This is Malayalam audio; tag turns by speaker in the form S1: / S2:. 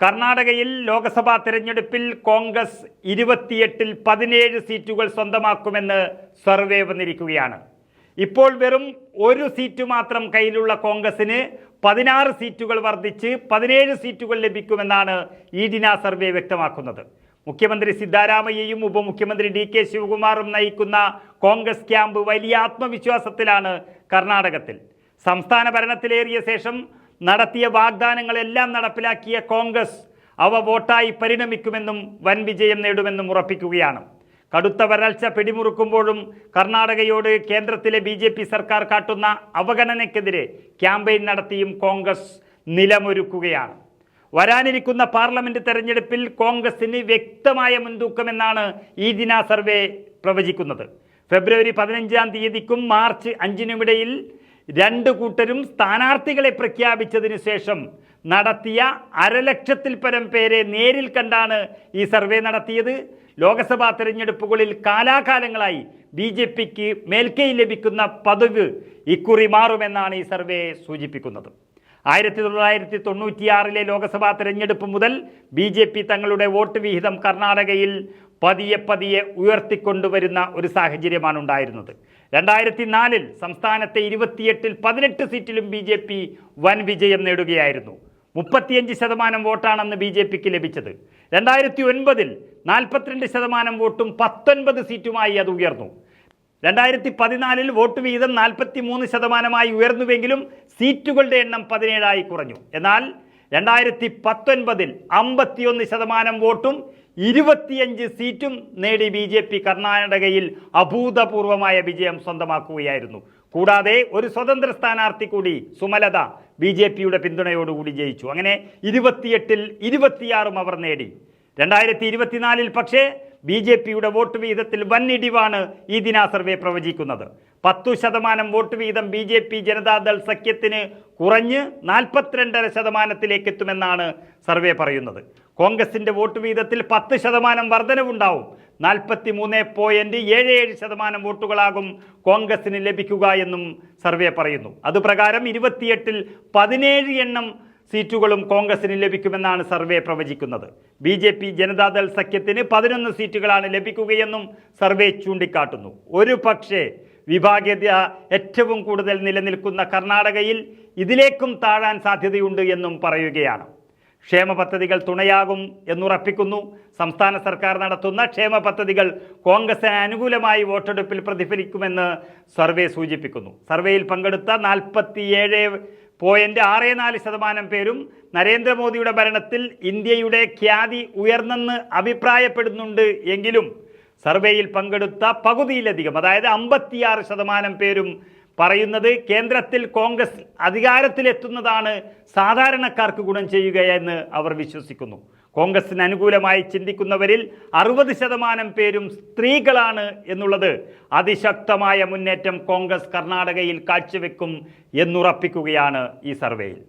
S1: കർണാടകയിൽ ലോക്സഭാ തെരഞ്ഞെടുപ്പിൽ കോൺഗ്രസ് ഇരുപത്തിയെട്ടിൽ പതിനേഴ് സീറ്റുകൾ സ്വന്തമാക്കുമെന്ന് സർവേ വന്നിരിക്കുകയാണ്. ഇപ്പോൾ വെറും ഒരു സീറ്റ് മാത്രം കയ്യിലുള്ള കോൺഗ്രസിന് പതിനാറ് സീറ്റുകൾ വർദ്ധിച്ച് പതിനേഴ് സീറ്റുകൾ ലഭിക്കുമെന്നാണ് ഈ ദിന സർവേ വ്യക്തമാക്കുന്നത്. മുഖ്യമന്ത്രി സിദ്ധാരാമയ്യയും ഉപമുഖ്യമന്ത്രി ഡി കെ ശിവകുമാറും നയിക്കുന്ന കോൺഗ്രസ് ക്യാമ്പ് വലിയ ആത്മവിശ്വാസത്തിലാണ് കർണാടകത്തിൽ. സംസ്ഥാന ഭരണത്തിലേറിയ ശേഷം നടത്തിയ വാഗ്ദാനങ്ങളെല്ലാം നടപ്പിലാക്കിയ കോൺഗ്രസ് അവ വോട്ടായി പരിണമിക്കുമെന്നും വൻ വിജയം നേടുമെന്നും ഉറപ്പിക്കുകയാണ്. കടുത്ത വരൾച്ച പിടിമുറുക്കുമ്പോഴും കർണാടകയോട് കേന്ദ്രത്തിലെ ബി ജെ പി സർക്കാർ കാട്ടുന്ന അവഗണനയ്ക്കെതിരെ ക്യാമ്പയിൻ നടത്തിയും കോൺഗ്രസ് നിലമൊരുക്കുകയാണ്. വരാനിരിക്കുന്ന പാർലമെന്റ് തെരഞ്ഞെടുപ്പിൽ കോൺഗ്രസിന് വ്യക്തമായ മുൻതൂക്കമെന്നാണ് ഈ ദിന സർവേ പ്രവചിക്കുന്നത്. ഫെബ്രുവരി പതിനഞ്ചാം തീയതിക്കും മാർച്ച് അഞ്ചിനുമിടയിൽ രണ്ട് കൂട്ടരും സ്ഥാനാർത്ഥികളെ പ്രഖ്യാപിച്ചതിന് ശേഷം നടത്തിയ അരലക്ഷത്തിൽ പരം പേരെ നേരിൽ കണ്ടാണ് ഈ സർവേ നടത്തിയത്. ലോക്സഭാ തെരഞ്ഞെടുപ്പുകളിൽ കാലാകാലങ്ങളായി ബി ജെ പിക്ക് മേൽക്കൈ ലഭിക്കുന്ന പതിവ് ഇക്കുറി മാറുമെന്നാണ് ഈ സർവേ സൂചിപ്പിക്കുന്നത്. ആയിരത്തി തൊള്ളായിരത്തി തൊണ്ണൂറ്റിയാറിലെ ലോക്സഭാ തെരഞ്ഞെടുപ്പ് മുതൽ ബി ജെ പി തങ്ങളുടെ വോട്ട് വിഹിതം കർണാടകയിൽ പതിയെ പതിയെ ഉയർത്തിക്കൊണ്ടുവരുന്ന ഒരു സാഹചര്യമാണ് ഉണ്ടായിരുന്നത്. രണ്ടായിരത്തി നാലിൽ സംസ്ഥാനത്തെ ഇരുപത്തിയെട്ടിൽ പതിനെട്ട് സീറ്റിലും ബി ജെ പി വൻ വിജയം നേടുകയായിരുന്നു. മുപ്പത്തിയഞ്ച് ശതമാനം വോട്ടാണെന്ന് ബി ജെ പിക്ക് ലഭിച്ചത്. രണ്ടായിരത്തി ഒൻപതിൽ നാൽപ്പത്തിരണ്ട് ശതമാനം വോട്ടും പത്തൊൻപത് സീറ്റുമായി അത് ഉയർന്നു. രണ്ടായിരത്തി പതിനാലിൽ വോട്ട് വീതം നാൽപ്പത്തി മൂന്ന് ശതമാനമായി ഉയർന്നുവെങ്കിലും സീറ്റുകളുടെ എണ്ണം പതിനേഴായി കുറഞ്ഞു. എന്നാൽ രണ്ടായിരത്തി പത്തൊൻപതിൽ അമ്പത്തിയൊന്ന് ശതമാനം വോട്ടും ഇരുപത്തിയഞ്ച് സീറ്റും നേടി ബി ജെ പി കർണാടകയിൽ അഭൂതപൂർവമായ വിജയം സ്വന്തമാക്കുകയായിരുന്നു. കൂടാതെ ഒരു സ്വതന്ത്ര സ്ഥാനാർത്ഥി കൂടി സുമലത ബി ജെ പിയുടെ പിന്തുണയോടുകൂടി ജയിച്ചു. അങ്ങനെ ഇരുപത്തിയെട്ടിൽ ഇരുപത്തിയാറും അവർ നേടി. രണ്ടായിരത്തി ഇരുപത്തിനാലിൽ പക്ഷേ ബി ജെ പിയുടെ വോട്ട് വിഹിതത്തിൽ വൻ ഇടിവാണ് ഈ ദിനാ സർവേ പ്രവചിക്കുന്നത്. പത്തു ശതമാനം വോട്ട് വിഹിതം ബി ജെ പി ജനതാദൾ സഖ്യത്തിന് കുറഞ്ഞ് നാൽപ്പത്തിരണ്ടര ശതമാനത്തിലേക്ക് എത്തുമെന്നാണ് സർവേ പറയുന്നത്. കോൺഗ്രസിന്റെ വോട്ട് വീതത്തിൽ പത്ത് ശതമാനം വർധനവുണ്ടാവും. നാൽപ്പത്തി മൂന്ന് പോയിന്റ് ഏഴ് ഏഴ് ശതമാനം വോട്ടുകളാകും കോൺഗ്രസിന് ലഭിക്കുക എന്നും സർവേ പറയുന്നു. അതുപ്രകാരം ഇരുപത്തിയെട്ടിൽ പതിനേഴ് എണ്ണം സീറ്റുകളും കോൺഗ്രസിന് ലഭിക്കുമെന്നാണ് സർവേ പ്രവചിക്കുന്നത്. ബി ജെ പി ജനതാദൾ സഖ്യത്തിന് പതിനൊന്ന് സീറ്റുകളാണ് ലഭിക്കുകയെന്നും സർവേ ചൂണ്ടിക്കാട്ടുന്നു. ഒരു പക്ഷേ വിഭാഗീയത ഏറ്റവും കൂടുതൽ നിലനിൽക്കുന്ന കർണാടകയിൽ ഇതിലേക്കും താഴാൻ സാധ്യതയുണ്ട് എന്നും പറയുകയാണ്. ക്ഷേമ പദ്ധതികൾ തുണയാകും എന്നുറപ്പിക്കുന്നു. സംസ്ഥാന സർക്കാർ നടത്തുന്ന ക്ഷേമ പദ്ധതികൾ കോൺഗ്രസിന് അനുകൂലമായി വോട്ടെടുപ്പിൽ പ്രതിഫലിക്കുമെന്ന് സർവേ സൂചിപ്പിക്കുന്നു. സർവേയിൽ പങ്കെടുത്ത നാൽപ്പത്തിയേഴ് പോയിന്റ് ആറ് നാല് ശതമാനം പേരും നരേന്ദ്രമോദിയുടെ ഭരണത്തിൽ ഇന്ത്യയുടെ ഖ്യാതി ഉയർന്നെന്ന് അഭിപ്രായപ്പെടുന്നുണ്ട് എങ്കിലും സർവേയിൽ പങ്കെടുത്ത പകുതിയിലധികം അതായത് അമ്പത്തിയാറ് ശതമാനം പേരും പറയുന്നത് കേന്ദ്രത്തിൽ കോൺഗ്രസ് അധികാരത്തിലെത്തുന്നതാണ് സാധാരണക്കാർക്ക് ഗുണം ചെയ്യുകയെന്ന് അവർ വിശ്വസിക്കുന്നു. കോൺഗ്രസിന് അനുകൂലമായി ചിന്തിക്കുന്നവരിൽ അറുപത് ശതമാനം പേരും സ്ത്രീകളാണ് എന്നുള്ളത് അതിശക്തമായ മുന്നേറ്റം കോൺഗ്രസ് കർണാടകയിൽ കാഴ്ചവെക്കും എന്നുറപ്പിക്കുകയാണ് ഈ സർവേയിൽ.